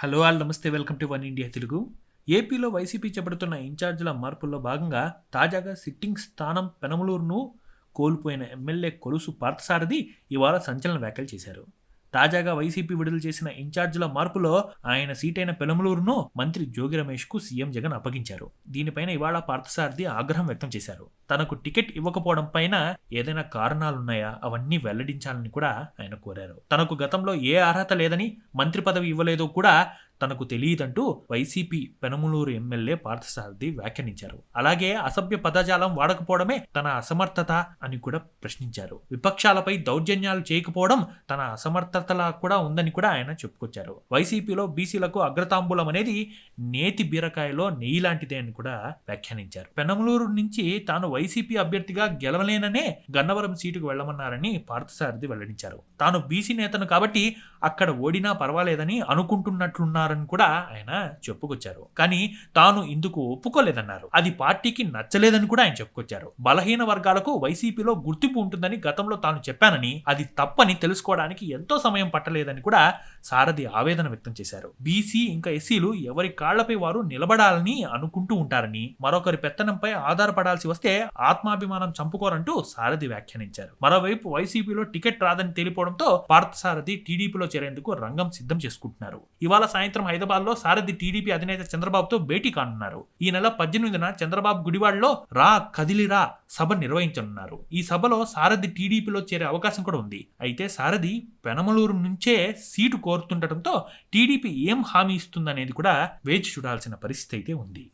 Hello all నమస్తే welcome to one India Telugu. ఏపీలో YCP చేపడుతున్న ఇన్ఛార్జీల మార్పుల్లో భాగంగా తాజాగా సిట్టింగ్ స్థానం పెనమలూరును కోల్పోయిన ఎమ్మెల్యే కొలుసు పార్థసారథి ఇవాళ సంచలన వ్యాఖ్యలు చేశారు. తాజాగా వైసీపీ విడుదల చేసిన ఇన్ఛార్జీల మార్పులో ఆయన సీటైన పెలమలూరును మంత్రి జోగి రమేష్కు సీఎం జగన్ అప్పగించారు. దీనిపైన ఇవాళ పార్థసారథి ఆగ్రహం వ్యక్తం చేశారు. తనకు టికెట్ ఇవ్వకపోవడం పైన ఏదైనా కారణాలున్నాయా? అవన్నీ వెల్లడించాలని కూడా ఆయన కోరారు. తనకు గతంలో ఏ అర్హత లేదని మంత్రి పదవి ఇవ్వలేదో కూడా తనకు తెలియదంటూ వైసీపీ పెనమలూరు ఎమ్మెల్యే పార్థసారథి వ్యాఖ్యానించారు. అలాగే అసభ్య పదజాలం వాడకపోవడమే తన అసమర్థత అని కూడా ప్రశ్నించారు. విపక్షాలపై దౌర్జన్యాలు చేయకపోవడం తన అసమర్థతలా కూడా ఉందని కూడా ఆయన చెప్పుకొచ్చారు. వైసీపీలో బీసీలకు అగ్రతాంబూలం అనేది నేతి బీరకాయలో నెయ్యి లాంటిదే అని కూడా వ్యాఖ్యానించారు. పెనమలూరు నుంచి తాను వైసీపీ అభ్యర్థిగా గెలవలేననే గన్నవరం సీటుకు వెళ్ళమన్నారని పార్థసారథి వెల్లడించారు. తాను బీసీ నేతను కాబట్టి అక్కడ ఓడినా పర్వాలేదని అనుకుంటున్నట్లున్నారని కూడా ఆయన చెప్పుకొచ్చారు. కానీ తాను ఇందుకు ఒప్పుకోలేదన్నారు. అది పార్టీకి నచ్చలేదని కూడా ఆయన చెప్పుకొచ్చారు. బలహీన వర్గాలకు వైసీపీలో గుర్తింపు ఉంటుందని గతంలో తాను చెప్పానని అది తప్పని తెలుసుకోవడానికి ఎంతో సమయం పట్టలేదని కూడా సారథి ఆవేదన వ్యక్తం చేశారు. బీసీ ఇంకా ఎస్సీలు ఎవరి కాళ్ళపై వారు నిలబడాలని అనుకుంటూ ఉంటారని మరొకరి పెత్తనంపై ఆధారపడాల్సి వస్తే ఆత్మాభిమానం చంపుకోరంటూ సారథి వ్యాఖ్యానించారు. మరోవైపు వైసీపీలో టికెట్ రాదని తేలిపోవడంతో పార్థసారథి టీడీపీలో చేరేందుకు రంగం సిద్ధం చేసుకుంటున్నారు. ఇవాళ సాయంత్రం సాయంత్రం హైదరాబాద్లో సారథి టీడీపీ అధినేత చంద్రబాబుతో భేటీ కానున్నారు. ఈ నెల పద్దెనిమిదిన చంద్రబాబు గుడివాడలో రా కదిలిరా సభ నిర్వహించనున్నారు. ఈ సభలో సారథి టీడీపీలో చేరే అవకాశం కూడా ఉంది. అయితే సారథి పెనమలూరు నుంచే సీటు కోరుతుండటంతో టీడీపీ ఏం హామీ ఇస్తుందనేది కూడా వేచి చూడాల్సిన పరిస్థితి అయితే ఉంది.